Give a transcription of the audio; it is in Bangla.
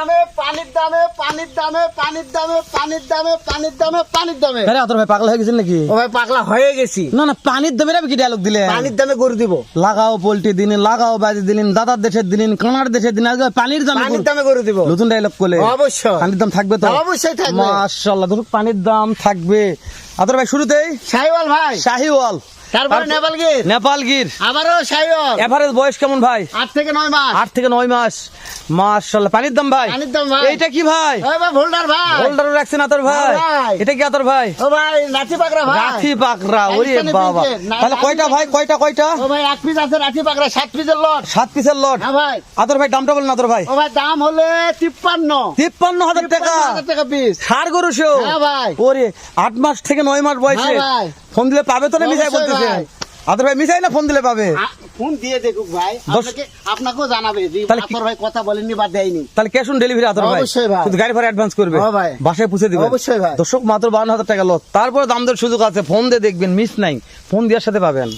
দামে পানির দামে পানির দামে পানির দামে পানির দামে পানির দামে পানির দামে। আরে আতর ভাই পাগল হয়ে গেছেন নাকি? ও ভাই পাগলা হয়ে গেছি। না না পানির দামের আপনি কি ডায়লগ দিলে পানির দামে গরু দিব। লাগাও পোল্ট্রি দিন লাগাও বাজি দিলেন দাদার দেশের দিলেন কানার দেশের দিন আজকে পানির দামে পানির দামে গরু দিব। নতুন ডায়লগ করলে। অবশ্যই। পানির দাম থাকবে তো? অবশ্যই থাকবে। মাশাআল্লাহ পানির দাম থাকবে। আতর ভাই শুরুতেই সাইওয়াল ভাই। শাহিওয়াল। তারপরে আবারও সাইওয়াল। এভারেজ বয়স কেমন ভাই? আট থেকে নয় মাস। আট থেকে নয় মাস। মাশাআল্লাহ পানির দাম ভাই? পানির দাম ভাই। এইটা কি ভাই? ওই ভাই ভোল্ডার ভাই। হোল্ডারও রাখছেন আতর ভাই? হ্যাঁ ভাই। এটা কি আতর ভাই? ও ভাই লাঠি পাকড়া ভাই। ওরে বাবা। তাহলে কয়টা ভাই কয়টা কয়টা? ও ভাই এক পিস আছে পাকড়া সাত পিসের লট। সাত পিসের লট? হ্যাঁ ভাই। আদর ভাই দামটা বলেন ভাই। ও ভাই দাম হলে তিপ্পান্ন। তিপ্পান্ন হাজার টাকা। হাজার টাকা পিস সার গরু হ্যাঁ ভাই। ওরে আট মাস থেকে নয় মাস বয়সে। হ্যাঁ ভাই। ফোন দিলে পাবে তো না মিশাই বলতেছে। আদর ভাই মিশাই না ফোন দিলে পাবে? ফোন দিয়ে দেখুক ভাই। আপনাকে আপনাকেও জানাবে যে আদর ভাই কথা বলেননি বা দেয়নি। তাহলে ক্যাশ অন ডেলিভারি আদর ভাই। অবশ্যই ভাই। শুধু গাড়ি ভাড়া অ্যাডভান্স করবে। হ্যাঁ ভাই। বাসায় পৌঁছে দিবে অবশ্যই ভাই। দর্শক মাত্র বান্ন হাজার টাকা লস তারপরে দাম দর সুযোগ আছে। ফোন দিয়ে দেখবেন মিস নাই। ফোন দেওয়ার সাথে পাবেন।